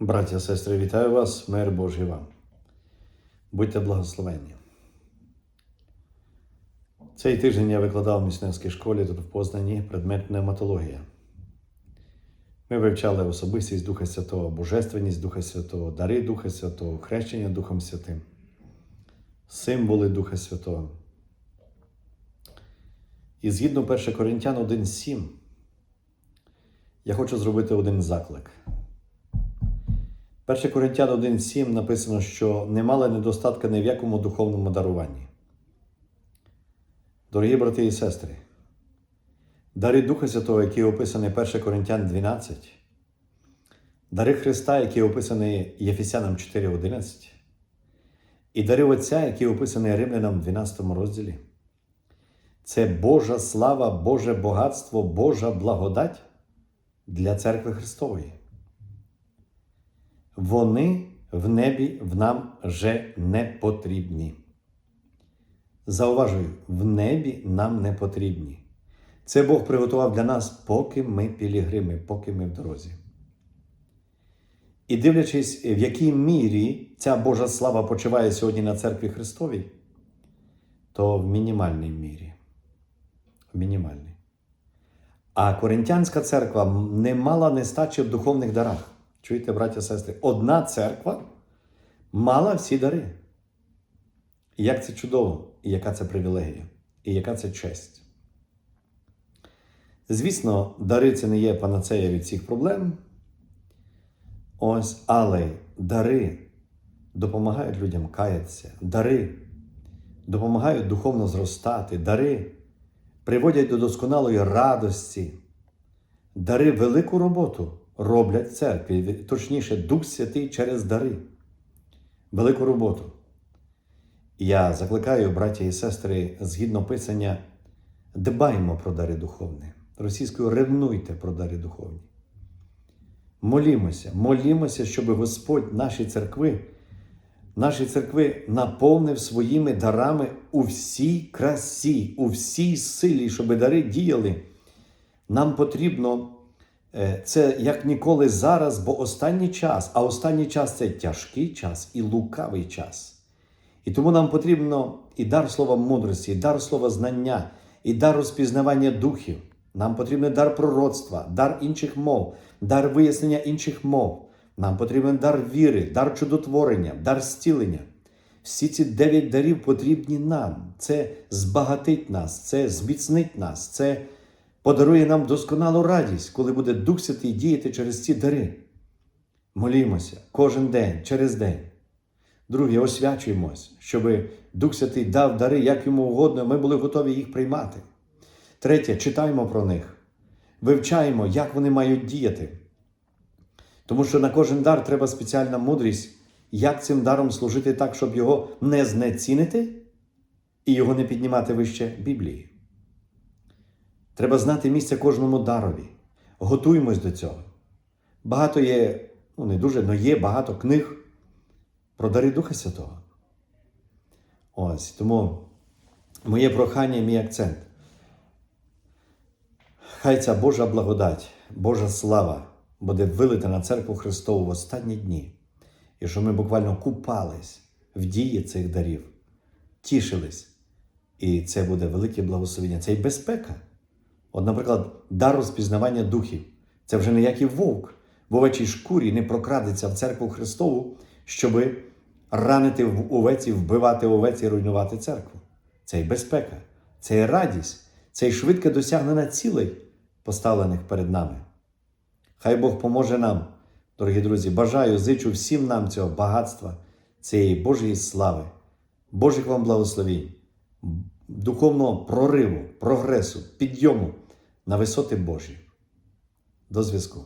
Браття, сестри, вітаю вас, мир Божий вам. Будьте благословенні. Цей тиждень я викладав в місіонерській школі тут в Познані предмет пневматологія. Ми вивчали особистість Духа Святого, Божественність Духа Святого, дари Духа Святого, хрещення Духом Святим, символи Духа Святого. І згідно 1 Коринтян 1,7, я хочу зробити один заклик. 1 Коринтян 1,7 написано, що не мали недостатка ні в якому духовному даруванні. Дорогі брати і сестри, дари Духа Святого, які описані 1 Коринтян 12, дари Христа, які описані Єфесянам 4,11, і дари Отця, які описані Римлянам 12 розділі. Це Божа слава, Боже багатство, Божа благодать для церкви Христової. Вони в небі в нам вже не потрібні. Зауважую, в небі нам не потрібні. Це Бог приготував для нас, поки ми пілігрими, поки ми в дорозі. І дивлячись, в якій мірі ця Божа слава почиває сьогодні на церкві Христовій, то в мінімальній мірі. В мінімальній. А Коринтянська церква не мала нестачі в духовних дарах. Чуєте, браття сестри, одна церква мала всі дари. І як це чудово, і яка це привілегія, і яка це честь. Звісно, дари це не є панацея від всіх проблем. Ось, але дари допомагають людям каятися, дари допомагають духовно зростати, дари приводять до досконалої радості, дари велику роботу роблять церкві, точніше, Дух Святий через дари. Велику роботу. Я закликаю, браті і сестри, згідно писання, дбаймо про дари духовні. Російською ревнуйте про дари духовні. Молімося, молімося, щоб Господь наші церкви, наші церкви наповнив своїми дарами у всій красі, у всій силі, щоб дари діяли. Нам потрібно це як ніколи зараз, бо останній час, а останній час це тяжкий час і лукавий час. І тому нам потрібно і дар слова мудрості, і дар слова знання, і дар розпізнавання духів. Нам потрібен дар пророцтва, дар інших мов, дар вияснення інших мов. Нам потрібен дар віри, дар чудотворення, дар зцілення. Всі ці дев'ять дарів потрібні нам. Це збагатить нас, це зміцнить нас, це подарує нам досконалу радість, коли буде Дух Святий діяти через ці дари. Молімося кожен день, через день. Друге, освячуємось, щоб Дух Святий дав дари, як йому угодно, ми були готові їх приймати. Третє, читаємо про них, вивчаємо, як вони мають діяти. Тому що на кожен дар треба спеціальна мудрість, як цим даром служити так, щоб його не знецінити і його не піднімати вище Біблії. Треба знати місце кожному дарові. Готуємось до цього. Багато є, ну не дуже, але є багато книг про дари Духа Святого. Ось тому моє прохання мій акцент. Хай ця Божа благодать, Божа слава буде вилита на церкву Христову в останні дні, і щоб ми буквально купались в дії цих дарів, тішились. І це буде велике благословення, це і безпека. От, наприклад, дар розпізнавання духів. Це вже ніякий вовк в овечій шкурі не прокрадеться в церкву Христову, щоби ранити в овеці, вбивати овець і руйнувати церкву. Це і безпека, це і радість, це і швидке досягнення цілей, поставлених перед нами. Хай Бог поможе нам, дорогі друзі. Бажаю, зичу всім нам цього багатства, цієї Божої слави, Божих вам благословінь, духовного прориву, прогресу, підйому на висоти Божі. До зв'язку.